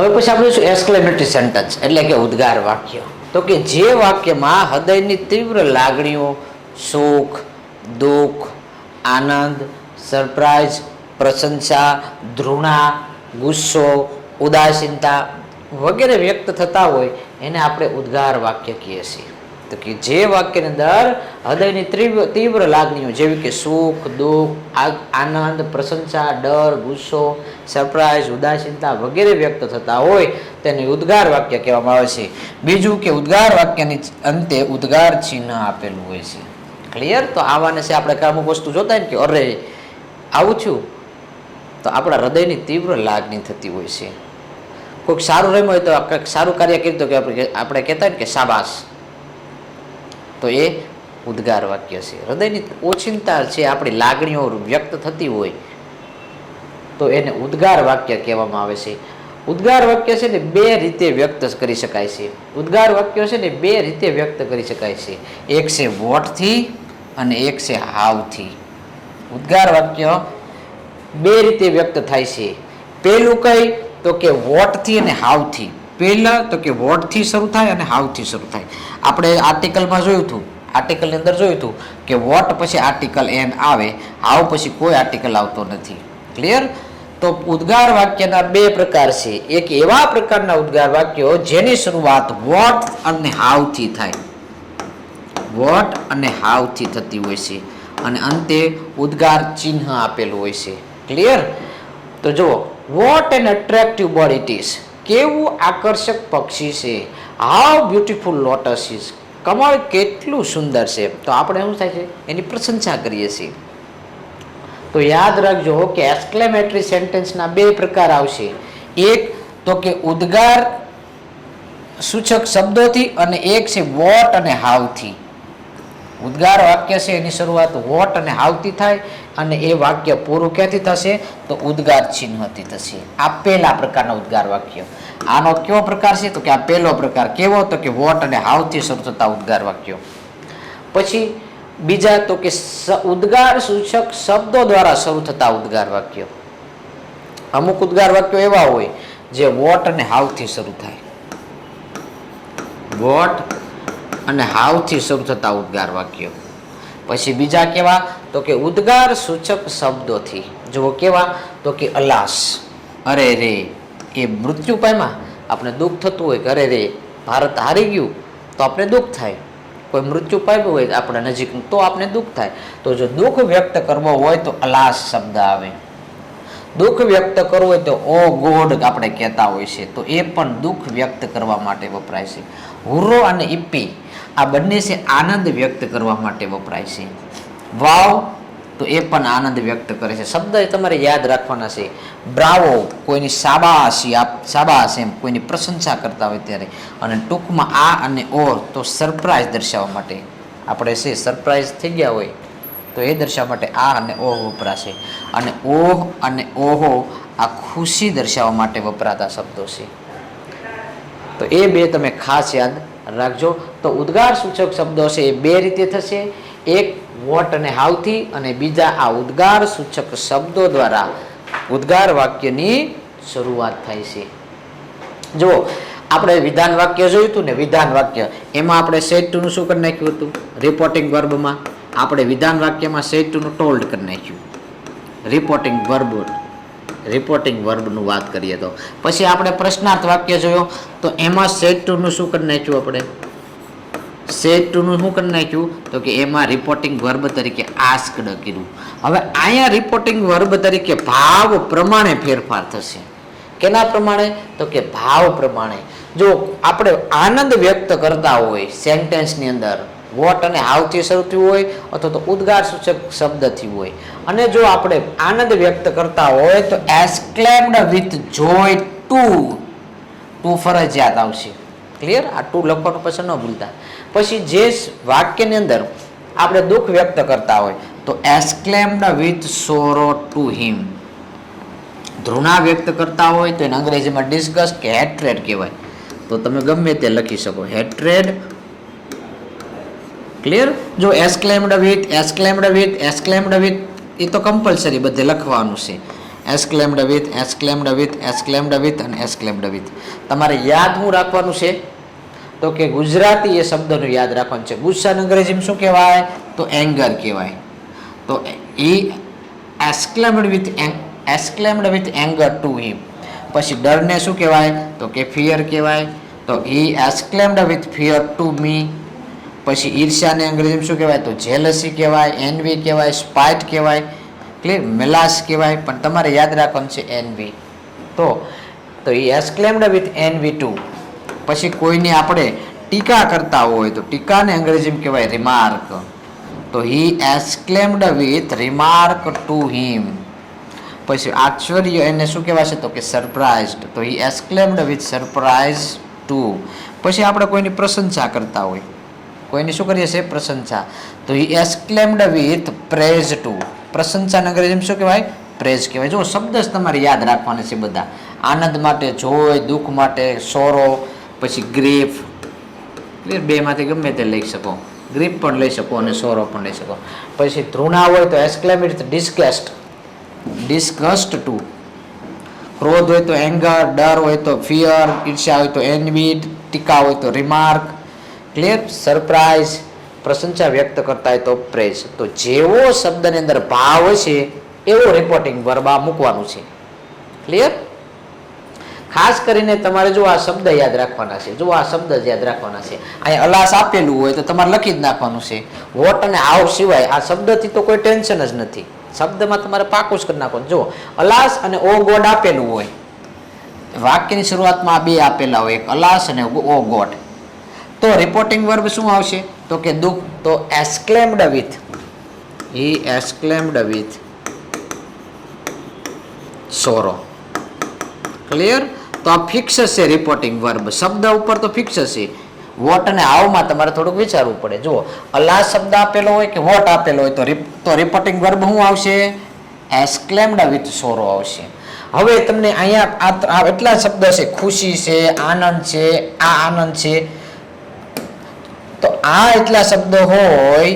હવે પછી આપણે શું એક્સક્લેમેટરી સેન્ટન્સ, એટલે કે ઉદ્ગાર વાક્ય. તો કે જે વાક્યમાં હૃદયની તીવ્ર લાગણીઓ, સુખ, દુઃખ, આનંદ, સરપ્રાઈઝ, પ્રશંસા, ધૃણા, ગુસ્સો, ઉદાસીનતા વગેરે વ્યક્ત થતા હોય, એને આપણે ઉદ્ગાર વાક્ય કહીએ છીએ. તો કે જે વાક્યની અંદર હૃદયની તીવ્ર તીવ્ર લાગણીઓ જેવી કે સુખ, દુઃખ આનંદ, પ્રશંસા, ડર, ગુસ્સો, સરપ્રાઈઝ, ઉદાસીનતા વગેરે વ્યક્ત થતા હોય તેને ઉદ્ગાર વાક્ય કહેવામાં આવે છે. બીજું કે ઉદ્ગાર વાક્યની અંતે ઉદ્ગાર ચિહ્ન આપેલું હોય છે. ક્લિયર તો આવાને છે આપણે અમુક વસ્તુ જોતા ને કે અરે, આવું છું. તો આપણા હૃદયની તીવ્ર લાગણી થતી હોય છે. કોઈક સારું રમ્યું હોય તો કંઈક સારું કાર્ય કર્યું તો કે આપણે આપણે કહેતા ને કે શાબાશ. તો એ ઉદ્ગાર વાક્ય છે. હૃદયની ઓચિંતા છે, આપણી લાગણીઓ વ્યક્ત થતી હોય, તો એને ઉદ્ગાર વાક્ય કહેવામાં આવે છે. ઉદ્ગાર વાક્ય છે ને બે રીતે વ્યક્ત કરી શકાય છે. ઉદ્ગાર વાક્યો છે ને બે રીતે વ્યક્ત કરી શકાય છે. એક છે વોટથી અને એક છે હાવથી. ઉદ્ગાર વાક્ય બે રીતે વ્યક્ત થાય છે. પહેલું કઈ તો કે વોટથી અને હાવથી. પહેલાં તો કે વોટથી શરૂ થાય અને હાવથી શરૂ થાય. આપણે આર્ટિકલમાં જોયું હતું, આર્ટિકલની અંદર જોયું હતું કે વોટ પછી આર્ટિકલ એન આવે હાવ પછી કોઈ આર્ટિકલ આવતો નથી. ક્લિયર તો ઉદ્ગાર વાક્યના બે પ્રકાર છે. એક એવા પ્રકારના ઉદ્ગાર વાક્યો જેની શરૂઆત વોટ અને હાવથી થાય. વોટ અને હાવથી થતી હોય છે અને અંતે ઉદ્ગાર ચિહ્ન આપેલું હોય છે. ક્લિયર તો જુઓ what an attractive body it is કેવું આકર્ષક પક્ષી છે. હાઉ બ્યુટિફુલ લોટસ ઇઝ કમળ કેટલું સુંદર છે તો આપણે શું થાય છે એની પ્રશંસા કરીએ છીએ તો યાદ રાખજો કે એક્સક્લેમેટરી સેન્ટેન્સના બે પ્રકાર આવશે એક તો કે ઉદ્ગાર સૂચક શબ્દોથી અને એક છે વોટ અને હાવથી ઉદ્ગાર વાક્ય છે એની શરૂઆત વોટ અને હાવથી થાય અને એ વાક્ય પૂરું ક્યાંથી થશે? તો ઉદ્ગાર ચિહ્નથી થશે. આ પહેલા પ્રકારના ઉદ્ગાર વાક્ય. આનો કેવો પ્રકાર છે? તો કે આ પહેલો પ્રકાર કેવો? તો કે વોટ અને હાવથી શરૂ થતા ઉદ્ગાર વાક્યો. પછી બીજા તો કે ઉદ્ગાર સૂચક શબ્દો દ્વારા શરૂ થતા ઉદ્ગાર વાક્યો. અમુક ઉદ્ગાર વાક્યો એવા હોય જે વોટ અને હાવથી શરૂ થાય. વોટ અને હાવથી શરૂ થતા ઉદ્ગાર વાક્યો. પછી બીજા કેવા? તો કે ઉદ્ગાર સૂચક શબ્દોથી. જુઓ કેવા? તો કે અલાસ. અરે રે, એ મૃત્યુ પામ્યા. આપણે દુઃખ થતું હોય કે અરે રે, ભારત હારી ગયું, તો આપણે દુઃખ થાય. કોઈ મૃત્યુ પામ્યું હોય આપણા નજીક, તો આપણે દુઃખ થાય. તો જો દુઃખ વ્યક્ત કરવો હોય તો અલાસ શબ્દ આવે. દુઃખ વ્યક્ત કરવું હોય તો ઓ ગોડ આપણે કહેતા હોય છે. તો એ પણ દુઃખ વ્યક્ત કરવા માટે વપરાય છે. હુર્રો અને ઇપ્પી આ બંને છે આનંદ વ્યક્ત કરવા માટે વપરાય છે. વાવ, તો એ પણ આનંદ વ્યક્ત કરે છે. શબ્દ તમારે યાદ રાખવાના છે. બ્રાવો, કોઈની શાબાશી આપ, શાબાશ એમ, કોઈની પ્રશંસા કરતા હોય ત્યારે. અને ટૂંકમાં આ અને ઓર તો સરપ્રાઈઝ દર્શાવવા માટે. આપણે છે સરપ્રાઈઝ થઈ ગયા હોય, તો એ દર્શાવવા માટે આ અને ઓહ વપરાશે. અને ઓહ અને ઓહો આ ખુશી દર્શાવવા માટે વપરાતા શબ્દો છે. તો એ બે તમે ખાસ યાદ રાખજો. તો ઉદ્ગાર સૂચક શબ્દો છે એ બે રીતે થશે. એક વોટ અને હાવથી અને બીજા આ ઉદ્ગાર સૂચક શબ્દો દ્વારા ઉદ્ગાર વાક્યની શરૂઆત થાય છે. જુઓ, આપણે વિધાન વાક્ય જોયું હતું ને વિધાન વાક્ય. એમાં આપણે સેટ ટુનું શું કરી નાખ્યું હતું? રિપોર્ટિંગ વર્બમાં આપણે વિધાન વાક્યમાં સેટ ટુનું ટોલ્ડ કરી નાખ્યું. રિપોર્ટિંગ વર્બ રિપોર્ટિંગ વર્બનું વાત કરીએ તો. પછી આપણે પ્રશ્નાર્થ વાક્ય જોયો, તો એમાં સેટ ટુનું શું કરી નાખ્યું આપણે? સેટ ટુનું શું કરી નાખ્યું? તો કે એમાં રિપોર્ટિંગ વર્બ તરીકે આસ્કડ કીધું. હવે અહીંયા રિપોર્ટિંગ વર્બ તરીકે ભાવ પ્રમાણે ફેરફાર થશે. કેના પ્રમાણે? તો કે ભાવ પ્રમાણે. જો આપણે આનંદ વ્યક્ત કરતા હોય સેન્ટેન્સની અંદર વોટ અને હાવથી શરૂ હોય અથવા તો ઉદ્ગાર સૂચક શબ્દથી હોય. અને જો આપણે આનંદ વ્યક્ત કરતા હોય તો exclaimed with joy to to ફરજિયાત આવશે. ક્લિયર આ ટુ લખવાનું પછી ન ભૂલતા. પછી જે વાક્યની અંદર આપણે દુઃખ વ્યક્ત કરતા હોય તો exclaimed with sorrow to him ધૃણા વ્યક્ત કરતા હોય તો એને અંગ્રેજીમાં ડિસ્કસ કે હેટ્રેડ કહેવાય. તો તમે ગમે તે લખી શકો. હેટ્રેડ ક્લિયર જો exclaimed with exclaimed with exclaimed with એ તો કમ્પલસરી બધે લખવાનું છે exclaimed with exclaimed with exclaimed with અને એસક્લેમ્ડ વિથ તમારે યાદ હું રાખવાનું છે તો કે ગુજરાતી એ શબ્દનું યાદ રાખવાનું છે ગુસ્સાને અંગ્રેજીમાં શું કહેવાય તો એંગર કહેવાય તો એ exclaimed with exclaimed with anger to him પછી ડરને શું કહેવાય તો કે ફિયર કહેવાય તો એ exclaimed with fear to me પછી ઈર્ષ્યાને અંગ્રેજીમાં શું કહેવાય? તો જેલસી કહેવાય એનવી કહેવાય સ્પાઇટ કહેવાય ક્લિયર મેલાસ કહેવાય, પણ તમારે યાદ રાખવાનું છે એનવી તો તો એ એસ્કલેમ્ડ વિથ એનવી ટુ પછી કોઈની આપણે ટીકા કરતા હોય તો ટીકાને અંગ્રેજીમાં કહેવાય રિમાર્ક તો he exclaimed with remark to him પછી આશ્ચર્ય એને શું કહેવાશે? તો કે સરપ્રાઇઝડ તો he exclaimed with surprise to પછી આપણે કોઈની પ્રશંસા કરતા હોય. કોઈની શું કરીએ છીએ? પ્રશંસા. તો ઈ એસ્કલેમ્ડ વિથ પ્રેઝ ટુ પ્રશંસા અંગ્રેજીમાં શું કહેવાય? પ્રેઝ કહેવાય. જો શબ્દ જ તમારે યાદ રાખવાના છે બધા. આનંદ માટે જોય દુઃખ માટે સોરો પછી ગ્રીફ ક્લિયર બેમાંથી ગમે તે લઈ શકો. ગ્રીફ પણ લઈ શકો અને સોરો પણ લઈ શકો. પછી ધૃણા હોય તો એસ્કલેમ વિથ ડિસ્કસ્ટ ડિસ્કસ્ટ ટુ ક્રોધ હોય તો એંગર ડર હોય તો ફિયર ઈર્ષ્યા હોય તો એનવીડ ટીકા હોય તો રિમાર્ક ક્લિયર સરપ્રાઇઝ પ્રશંસા વ્યક્ત કરતા હોય તો પ્રેસ તો જેવો શબ્દની અંદર ભાવ છે એવો રિપોર્ટિંગ વર્બા મૂકવાનું છે. ક્લિયર ખાસ કરીને તમારે જો આ શબ્દ યાદ રાખવાના છે, જો આ શબ્દ યાદ રાખવાના છે. અહીંયા અલાસ આપેલું હોય તો તમારે લખી જ નાખવાનું છે. વોટ અને આવ સિવાય આ શબ્દથી તો કોઈ ટેન્શન જ નથી. શબ્દમાં તમારે પાકું જ કરી નાખવાનું. જો અલાસ અને ઓ ગોડ આપેલું હોય. વાક્યની શરૂઆતમાં આ બે આપેલા હોય, એક અલાસ અને ઓ ગોડ. તો રિપોર્ટિંગ વર્બ શું આવશે? તો કે દુઃખ. તો exclaimed with he exclaimed with sorrow. Clear તો આ ફિક્સ છે રિપોર્ટિંગ વર્બ શબ્દ ઉપર તો ફિક્સ છે વોટ અને હાવમાં તમારે થોડુંક વિચારવું પડે. જુઓ, અલા શબ્દ આપેલો હોય કે વોટ આપેલો હોય, તો રિપોર્ટિંગ વર્બ શું આવશે? એસ્ક્લેમ્ડ વિથ સોરો આવશે. હવે તમને અહીંયા આ એટલા શબ્દ છે. ખુશી છે, આનંદ છે, આ આનંદ છે. આ એટલા શબ્દો હોય,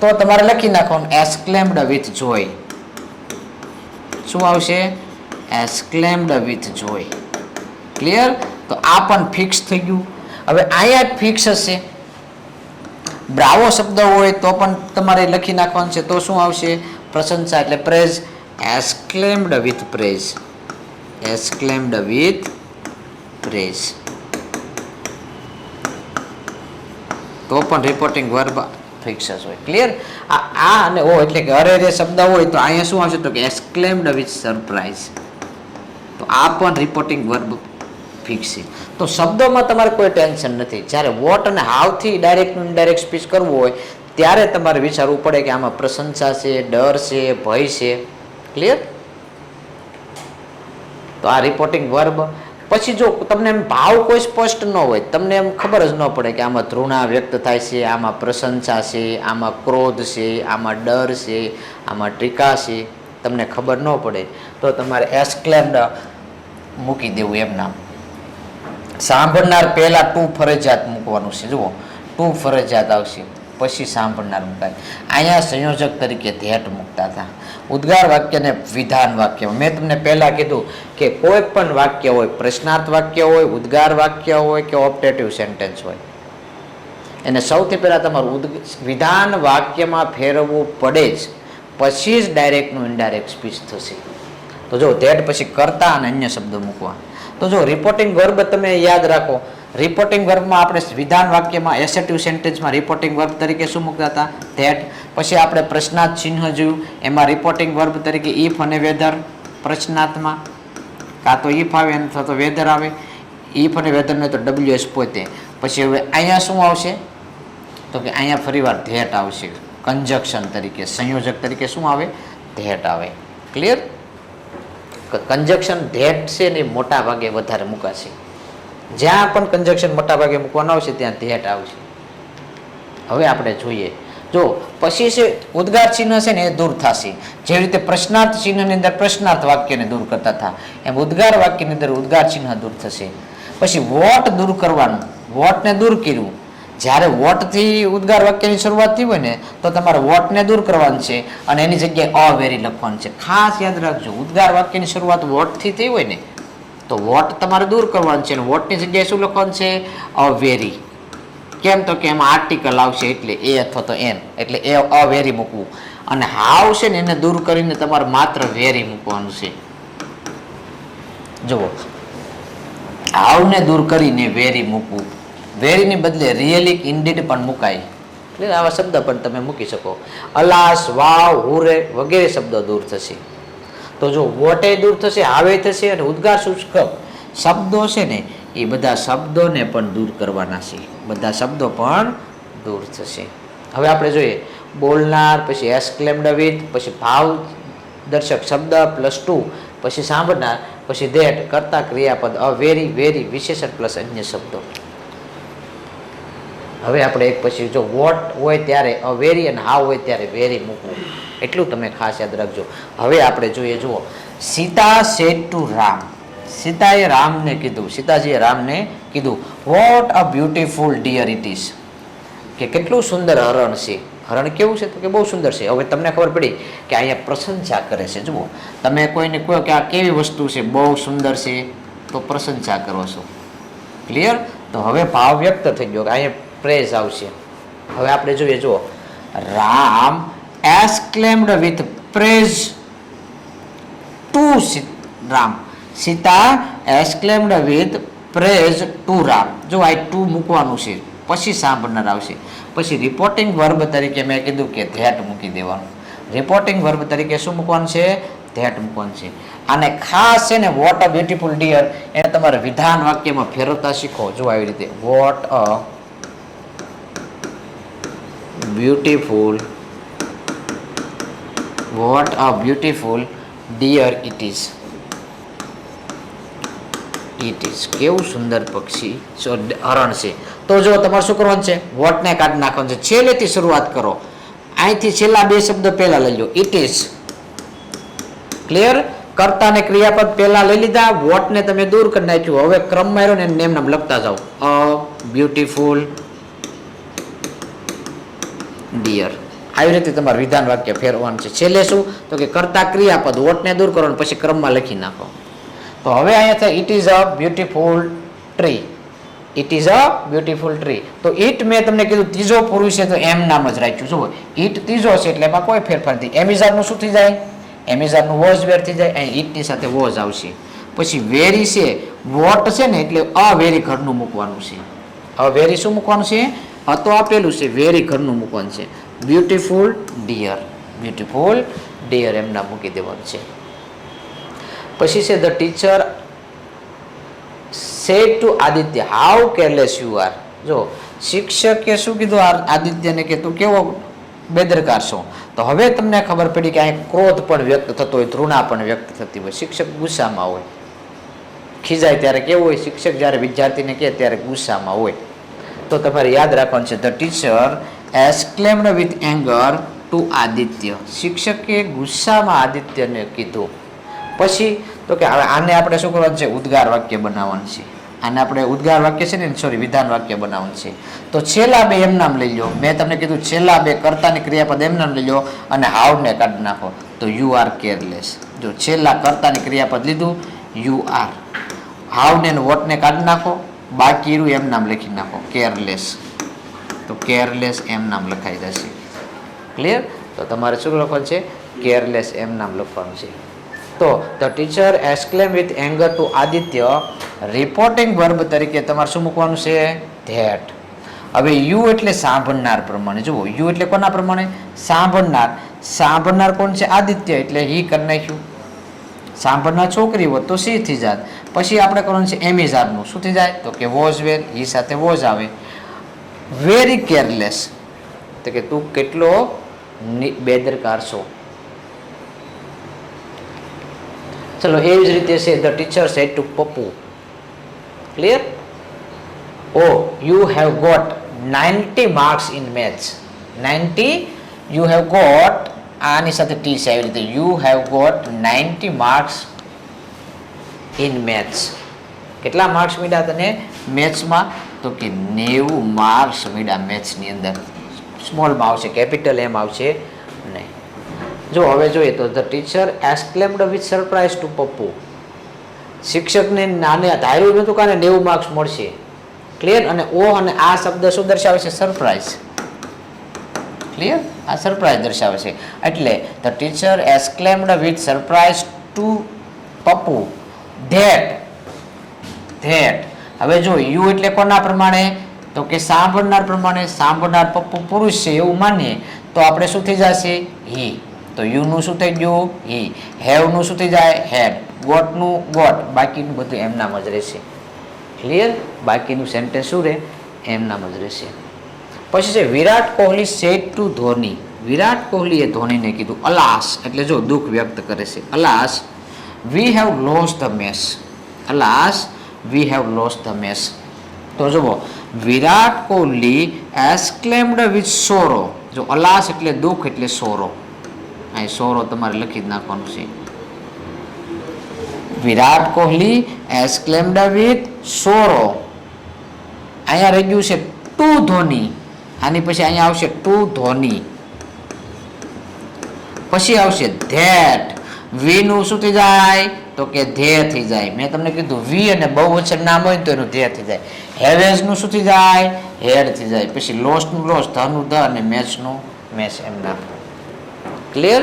તો તમારે લખી નાખવાનું એસ્કલેમ્ડ વિથ જોય શું આવશે? એસ્કલેમ્ડ વિથ જોય ક્લિયર તો આ પણ ફિક્સ થઈ ગયું. હવે અહીંયા ફિક્સ હશે. બ્રાવો શબ્દ હોય તો પણ તમારે લખી નાખવાનું છે. તો શું આવશે? પ્રશંસા એટલે praise exclaimed with praise exclaimed with praise તો પણ રિપોર્ટિંગ વર્બ ફિક્સ હોય. ક્લિયર આ આ અને ઓ એટલે કે અરે રે શબ્દ હોય તો અહીંયા શું આવશે તો કે એક્સક્લેમ્ડ વિથ સરપ્રાઇઝ તો આ પણ રિપોર્ટિંગ વર્બ ફિક્સ છે. તો શબ્દોમાં તમારે કોઈ ટેન્શન નથી. જ્યારે વોટ અને હાવથી ડાયરેક્ટ ઇનડાયરેક્ટ સ્પીચ કરવું હોય, ત્યારે તમારે વિચારવું પડે કે આમાં પ્રશંસા છે, ડર છે, ભય છે. ક્લિયર તો આ રિપોર્ટિંગ વર્બ પછી જો તમને એમ ભાવ કોઈ સ્પષ્ટ ન હોય, તમને એમ ખબર જ ન પડે કે આમાં ધૃણા વ્યક્ત થાય છે, આમાં પ્રશંસા છે, આમાં ક્રોધ છે, આમાં ડર છે, આમાં ટીકા છે, તમને ખબર ન પડે, તો તમારે એસ્ક્લેમ્ડ મૂકી દેવું એમ નામ. સાંભળનાર પહેલાં ટુ ફરજિયાત મૂકવાનું છે. જુઓ ટુ ફરજિયાત આવશે. પછી સાંભળનાર મુકાય. અહીંયા સંયોજક તરીકે ધેટ મૂકતા હતા. ઉદ્ગાર વાક્યને વિધાન વાક્ય. મેં તમને પહેલાં કીધું કે કોઈ પણ વાક્ય હોય, પ્રશ્નાર્થ વાક્ય હોય, ઉદ્ગાર વાક્ય હોય કે ઓપ્ટેટિવ સેન્ટેન્સ હોય, એને સૌથી પહેલાં તમારું ઉદ વિધાન વાક્યમાં ફેરવવું પડે જ. પછી જ ડાયરેક્ટનું ઇનડાયરેક્ટ સ્પીચ થશે. તો જો ધેટ પછી કરતા અને અન્ય શબ્દો મૂકવા. તો જો રિપોર્ટિંગ વર્બ તમે યાદ રાખો રિપોર્ટિંગ વર્બમાં આપણે વિધાન વાક્યમાં એસેટિવ સેન્ટેન્સમાં રિપોર્ટિંગ વર્બ તરીકે શું મૂકતા હતા? ધેટ પછી આપણે પ્રશ્નાર્થ ચિહ્ન જોયું. એમાં રિપોર્ટિંગ વર્બ તરીકે ઇફ અને વેધર પ્રશ્નાર્થમાં. કાં તો ઇફ આવે અથવા તો વેધર આવે. ઇફ અને વેધર નહીં તો ડબલ્યુ એસ પોતે. પછી હવે અહીંયા શું આવશે? તો કે અહીંયા ફરીવાર ધેટ આવશે. કંજક્શન તરીકે, સંયોજક તરીકે શું આવે? ધેટ આવે. ક્લિયર કંજક્શન ધેટ છે ને મોટા ભાગે વધારે મુકાશે. જ્યાં પણ કન્જક્શન મોટા ભાગે મૂકવાનું આવશે ત્યાં ધેટ આવશે હવે આપણે જોઈએ. જો, પછી છે, ઉદ્ગાર ચિહ્ન છે ને એ દૂર થશે. જે રીતે પ્રશ્નાર્થ ચિહ્નની અંદર પ્રશ્નાર્થ વાક્યને દૂર કરતા હતા, એમ ઉદ્ગાર વાક્યની અંદર ઉદ્ગાર ચિહ્ન દૂર થશે. પછી વોટ દૂર કરવાનું, વોટને દૂર કર્યું. જ્યારે વોટથી ઉદ્ગાર વાક્યની શરૂઆત થઈ હોય ને, તો તમારે વોટને દૂર કરવાનું છે અને એની જગ્યાએ અવેરી લખવાનું છે. ખાસ યાદ રાખજો, ઉદ્ગાર વાક્યની શરૂઆત વોટથી થઈ હોય ને તો વોટ તમારે દૂર કરવાનું છે અને વોટની જગ્યાએ શું લખવાનું છે? અવેરી. કેમ તો કે એમાં આર્ટિકલ આવશે એટલે એ અથવા તો એન, એટલે એ અવેરી મૂકવું. અને હાવ છે ને એને દૂર કરીને તમારે માત્ર વેરી મૂકવાનું છે. જુઓ. હાવને દૂર કરીને વેરી મૂકવું. વેરીની બદલે રિયલી ઇન્ડીડ પણ મુકાય. એટલે આવા શબ્દ પણ તમે મૂકી શકો. અલાસ, વાવ, હુરે વગેરે શબ્દો દૂર થશે. તો જો વોટે દૂર થશે આવે થશે અને ઉદ્ગાર સૂચક શબ્દો છે ને, એ બધા શબ્દોને પણ દૂર કરવાના છે. બધા શબ્દો પણ દૂર થશે. હવે આપણે જોઈએ, બોલનાર, પછી એસ્ક્લેમ્ડ વિથ, પછી ભાવ દર્શક શબ્દ પ્લસ ટુ, પછી સાંભળનાર, પછી ધેટ, કરતા ક્રિયાપદ, અ, વેરી વેરી, વિશેષણ પ્લસ અન્ય શબ્દો. હવે આપણે એક પછી જો વોટ હોય ત્યારે અ વેરી અને હાવ હોય ત્યારે વેરી મૂકવું. એટલું તમે ખાસ યાદ રાખજો. હવે આપણે જોઈએ, જુઓ. Sita said to Ram. સીતાએ રામને કીધું. સીતાજીએ રામને કીધું what a beautiful deer it is કે કેટલું સુંદર હરણ છે. હરણ કેવું છે? તો કે બહુ સુંદર છે. હવે તમને ખબર પડી કે અહીંયા પ્રશંસા કરે છે. જુઓ. તમે કોઈને કહો કે આ કેવી વસ્તુ છે? બહુ સુંદર છે. તો પ્રશંસા કરો છો. ક્લિયર તો હવે ભાવ વ્યક્ત થઈ ગયો કે અહીંયા પ્રેઝ આવશે. હવે આપણે જોઈએ, જુઓ. Ram exclaimed with praise to Ram. Sita exclaimed with praise to Ram. જો આ ટુ મૂકવાનું છે, પછી સાંભળનાર આવશે. પછી રિપોર્ટિંગ વર્બ તરીકે મેં કીધું કે ધેટ મૂકી દેવાનું. રિપોર્ટિંગ વર્બ તરીકે શું મૂકવાનું છે? ધેટ મૂકવાનું છે. અને ખાસ છે ને વોટ અ બ્યુટીફુલ ડિયર એને તમારે વિધાન વાક્યમાં ફેરવતા શીખો. જો આવી રીતે what a beautiful what a beautiful deer it is. It is કેવું સુંદર પક્ષી. હરણ છે. તો જો તમારે શું કરવાનું છે, વોટને કાઢી નાખવાનું છે. છેલ્લેથી શરૂઆત કરો. અહીંથી છેલ્લા બે શબ્દ પહેલા લઈ લો. ઇટ ઇઝ ક્લિયર કર્તા ને ક્રિયાપદ પહેલા લઈ લીધા. વોટને તમે દૂર કરી નાખ્યું. હવે ક્રમ માર્યો ને નેમ નામ લખતા જાઓ. અ બ્યુટીફુલ ડિયર આવી રીતે તમારે વિધાન વાક્ય ફેરવાનું છે. છેલ્લે શું? તો કે કરતા ક્રિયાપદ, વોટને દૂર કરો પછી ક્રમમાં લખી નાખો. તો હવે અહીંયા થાય it is a beautiful tree it is a beautiful tree તો ઇટ મેં તમને કીધું, ત્રીજો પુરુષ છે, તો એમ નામ જ રાખ્યું. શું ઇટ ત્રીજો છે, એટલે એમાં કોઈ ફેરફાર નથી. એમિઝારનું શું થઈ જાય? એમિઝારનું વોઝ વેર થઈ જાય? અહીં ઇટની સાથે વોઝ આવશે. પછી વેરી છે વોટ છે ને, એટલે અવેરી ઘરનું મૂકવાનું છે. અવેરી શું મૂકવાનું છે? અ તો આપેલું છે વેરી ઘરનું મૂકવાનું છે. બ્યુટીફુલ ડિયર બ્યુટીફુલ ડિયર એમના મૂકી દેવાનું છે. પછી છે the teacher said to Aditya how careless you are જો, શિક્ષકે શું કીધું આ આદિત્યને કે, તું કેવો બેદરકાર છો? તો હવે તમને ખબર પડી કે અહીં ક્રોધ પણ વ્યક્ત થતો હોય, ધૃણા પણ વ્યક્ત થતી હોય. શિક્ષક ગુસ્સામાં હોય. ખીજાય ત્યારે કેવું હોય? શિક્ષક જ્યારે વિદ્યાર્થીને કહે ત્યારે ગુસ્સામાં હોય. તો તમારે યાદ રાખવાનું છે the teacher exclaimed with anger to Aditya શિક્ષકે ગુસ્સામાં આદિત્યને કીધું. પછી, તો કે આને આપણે શું કરવાનું છે, ઉદ્ગાર વાક્ય બનાવવાનું છે. આને આપણે ઉદ્ગાર વાક્ય છે ને સોરી વિધાન વાક્ય બનાવવાનું છે. તો છેલ્લા બે એમ નામ લઈ લો મેં તમને કીધું, છેલ્લા બે કર્તાની ક્રિયાપદ એમ નામ લઈ લો અને હાવને કાઢી નાખો. તો યુ આર કેરલેસ જો છેલ્લા કર્તાની ક્રિયાપદ લીધું યુ આર હાવને વોટને કાઢી નાખો. બાકી રહ્યું એમ નામ લખી નાખો. કેરલેસ તો કેરલેસ એમ નામ લખાઈ જશે. ક્લિયર તો તમારે શું લખવાનું છે? કેરલેસ એમ નામ લખવાનું છે. તો the teacher exclaim with anger to Aditya reporting verb તરીકે તમારે શું મૂકવાનું છે? ધેટ હવે યુ એટલે સાંભળનાર પ્રમાણે. જુઓ યુ એટલે કોના પ્રમાણે? સાંભળનાર. સાંભળનાર કોણ છે? આદિત્ય એટલે હી કરી નાખ્યું. સાંભળનાર છોકરી હોત તો સી થી જાત? પછી આપણે કરવાનું છે એમિઝારનું શું થઈ જાય? તો કે વોઝ વેર, ઈ સાથે વોઝ આવે. વેરી કેરલેસ તો કે તું કેટલો બેદરકાર છો. ચલો એવી જ રીતે છે the teacher said to Pappu clear oh you have got ninety marks in maths ninety you have got આની સાથે ટી છે આવી રીતે. You have got ninety marks in maths કેટલા માર્ક્સ મળ્યા તને મેથ્સમાં તો કે નેવું માર્ક્સ મળ્યા મેથ્સની અંદર. સ્મોલમાં આવશે કેપિટલ એમ આવશે. નહીં. જો હવે જોઈએ તો the teacher exclaimed with surprise to Pappu શિક્ષકને નાને ધાર્યું નહોતું કે આને નેવું માર્ક્સ મળશે. ક્લિયર અને ઓ અને આ શબ્દ શું દર્શાવે છે? સરપ્રાઇઝ ક્લિયર આ સરપ્રાઇઝ દર્શાવે છે. એટલે the teacher exclaimed with surprise to Pappu that that હવે જો યુ એટલે કોના પ્રમાણે? તો કે સાંભળનાર પ્રમાણે સાંભળનાર પપ્પુ પુરુષ છે એવું માનીએ, તો આપણે શું થઈ જશે? હી તો યુનું શું થઈ ગયું? હી હેવનું શું થઈ જાય? હેડ ગોટનું ગોટ બાકીનું બધું એમ નામ જ રહેશે. ક્લિયર બાકીનું સેન્ટેન્સ શું રહે? એમ નામ જ રહેશે. પછી છે, વિરાટ કોહલી સેટ ટુ ધોની. વિરાટ કોહલીએ ધોનીને કીધું, અલાસ. એટલે જો દુઃખ વ્યક્ત કરે છે, alas we have loss the match alas we have loss the match તો જુઓ, Virat Kohli exclaimed with sorrow જો અલાસ એટલે દુઃખ એટલે સોરો અહીં સોરો તમારે લખી જ નાખવાનું છે. Virat Kohli exclaimed with sorrow અહીંયા રહી ગયું છે ટુ ધોની. આની પછી અહીંયા આવશે ટુ ધોની પછી આવશે ધેટ. વી નું શું થઈ જાય? તો કે ધ્યેય થઈ જાય. મેં તમને કીધું વી અને બહુ વચન નામ હોય તો એનું ધ્યેય થઈ જાય. હેવેઝનું શું થઈ જાય? હેડ થઈ જાય. પછી લોસનું લોસ ધ નું ધ અને મેચનું મેચ એમ નામ. ક્લિયર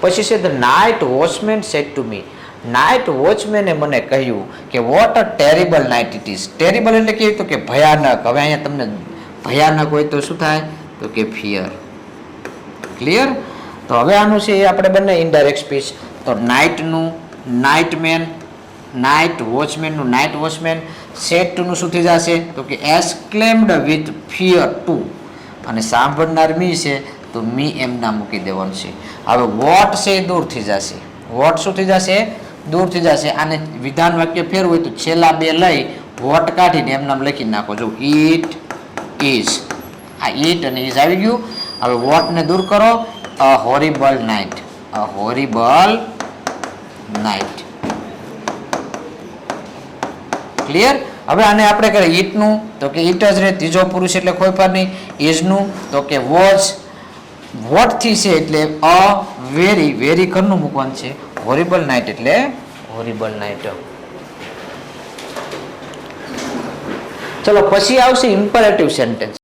પછી છે the night watchman said to me night વોચમેને મને કહ્યું કે what a terrible night it is terrible એટલે કે તો કે ભયાનક. હવે અહીંયા તમને ભયાનક હોય તો શું થાય? તો કે ફિયર ક્લિયર તો હવે આનું છે એ આપણે બંને ઇનડાયરેક્ટ સ્પીચ તો નાઇટનું નાઇટમેન નાઇટ વોચમેનનું નાઇટ વોચમેન સેટ ટુનું શું થઈ જશે? તો કે એક્સક્લેમ્ડ વિથ ફિયર ટુ અને સાંભળનાર મી છે, તો મી એમના મૂકી દેવાનું છે. હવે વોટ છે એ દૂર થઈ જશે. વોટ શું થઈ જશે? દૂર થઈ જશે. આને વિધાન વાક્ય ફેરવું હોય તો છેલ્લા બે લઈ વોટ કાઢીને એમનામ લખી નાખો. જો ઈટ ઇઝ આ ઈટ અને ઇઝ આવી ગયું. હવે વોટને દૂર કરો. A horrible night a horrible night clear હવે આને આપણે કરીએ ઈટનું તો કે ઈટ જ રહે. ત્રીજો પુરુષ એટલે કોઈ પણ નહીં. ઇઝનું તો કે વોઝ વોટથી છે એટલે અ વેરી વેરી ઘરનું મૂકવાનું છે. હોરિબલ નાઇટ એટલે હોરિબલ નાઇટ ચલો પછી આવશે ઇમ્પરેટિવ સેન્ટેન્સ